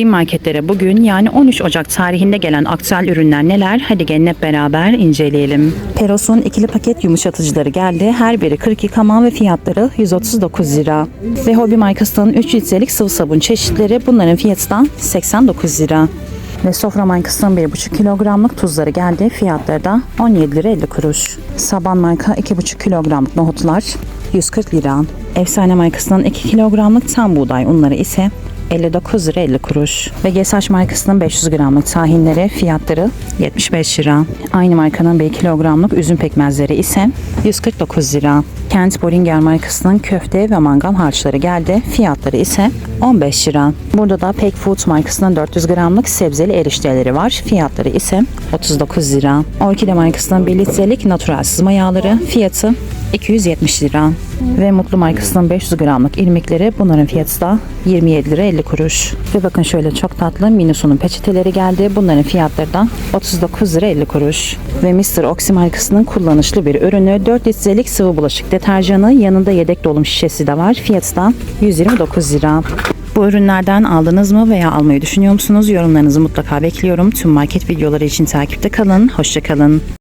Bin marketlere bugün yani 13 Ocak tarihinde gelen aktüel ürünler neler? Hadi gelin hep beraber inceleyelim. Peros'un ikili paket yumuşatıcıları geldi. Her biri 40 yıkama ve fiyatları 139 lira. Ve Hobby markasının 3 litrelik sıvı sabun çeşitleri bunların fiyatı da 89 lira. Ve sofra markasının 1,5 kilogramlık tuzları geldi. Fiyatları da 17 lira 50 kuruş. Saban marka 2,5 kilogramlık nohutlar 140 lira. Efsane markasının 2 kilogramlık tam buğday unları ise 59 lira 50 kuruş. Ve GSH markasının 500 gramlık tahinleri fiyatları 75 lira. Aynı markanın 1 kilogramlık üzüm pekmezleri ise 149 lira. Kent Boringer markasının köfte ve mangal harçları geldi. Fiyatları ise 15 lira. Burada da Pek Food markasının 400 gramlık sebzeli erişteleri var. Fiyatları ise 39 lira. Orkide markasının 1 litrelik natural sızma yağları fiyatı 270 lira. Ve Mutlu markasının 500 gramlık irmikleri bunların fiyatı da 27 lira 50 kuruş. Ve bakın şöyle çok tatlı Minusu'nun peçeteleri geldi. Bunların fiyatları da 39 lira 50 kuruş. Ve Mr. Oxy markasının kullanışlı bir ürünü 4 litrelik sıvı bulaşık deterjanı yanında yedek dolum şişesi de var. Fiyatı da 129 lira. Bu ürünlerden aldınız mı veya almayı düşünüyor musunuz? Yorumlarınızı mutlaka bekliyorum. Tüm market videoları için takipte kalın. Hoşçakalın.